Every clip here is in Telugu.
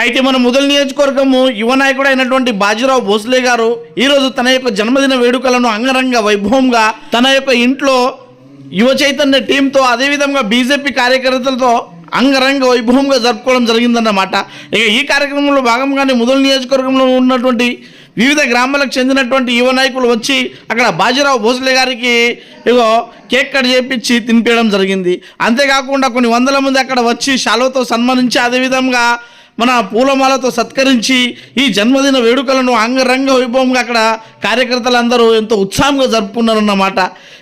అయితే మన ముదల్ నియోజకవర్గము యువ నాయకుడు అయినటువంటి బాజీరావు భోస్లే గారు ఈరోజు తన యొక్క జన్మదిన వేడుకలను అంగరంగ వైభవంగా తన యొక్క ఇంట్లో యువ చైతన్య టీంతో అదేవిధంగా బీజేపీ కార్యకర్తలతో అంగరంగ వైభవంగా జరుపుకోవడం జరిగిందన్నమాట. ఇక ఈ కార్యక్రమంలో భాగంగానే ముదల్ నియోజకవర్గంలో ఉన్నటువంటి వివిధ గ్రామాలకు చెందినటువంటి యువ నాయకులు వచ్చి అక్కడ బాజీరావు భోస్లే గారికి ఇగో కేక్ కట్ చేపించి తినిపించడం జరిగింది. అంతేకాకుండా కొన్ని వందల మంది అక్కడ వచ్చి శాలువతో సన్మానించి అదేవిధంగా మన పూలమాలతో సత్కరించి ఈ జన్మదిన వేడుకలను అంగరంగ వైభవంగా అక్కడ కార్యకర్తలందరూ ఎంతో ఉత్సాహంగా జరుపుకున్నారన్నమాట.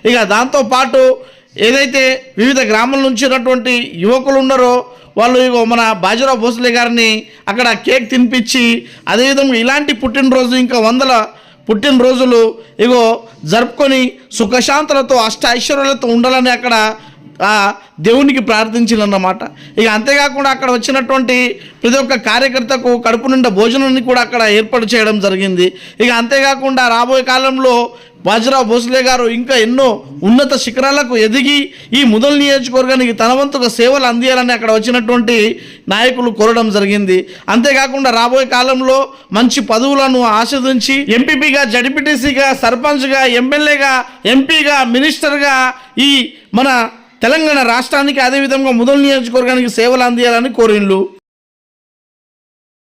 ఇక దాంతోపాటు ఏదైతే వివిధ గ్రామాల నుంచి ఉన్నటువంటి యువకులు ఉన్నారో వాళ్ళు ఇగో మన బాజీరావు భోస్లే గారిని అక్కడ కేక్ తినిపించి అదేవిధంగా ఇలాంటి పుట్టినరోజు ఇంకా వందల పుట్టినరోజులు ఇగో జరుపుకొని సుఖశాంతులతో అష్ట ఐశ్వర్యాలతో ఉండాలని అక్కడ దేవునికి ప్రార్థించిందన్నమాట ఇక అంతేకాకుండా అక్కడ వచ్చినటువంటి ప్రతి ఒక్క కార్యకర్తకు కడుపు నిండా భోజనాన్ని కూడా అక్కడ ఏర్పాటు చేయడం జరిగింది. ఇక అంతేకాకుండా రాబోయే కాలంలో బాజీరావు భోస్లే గారు ఇంకా ఎన్నో ఉన్నత శిఖరాలకు ఎదిగి ఈ ముదల్ నియోజకవర్గానికి తన వంతుగా సేవలు అందియాలని అక్కడ వచ్చినటువంటి నాయకులు కోరడం జరిగింది. అంతేకాకుండా రాబోయే కాలంలో మంచి పదవులను ఆస్వాదించి ఎంపీపీగా జడిపిటీసీగా సర్పంచ్గా ఎమ్మెల్యేగా ఎంపీగా మినిస్టర్గా ఈ మన తెలంగాణ రాష్ట్రానికి అదేవిధంగా ముదల్ నియోజకవర్గానికి సేవలు అందించాలని కోరిండ్లు.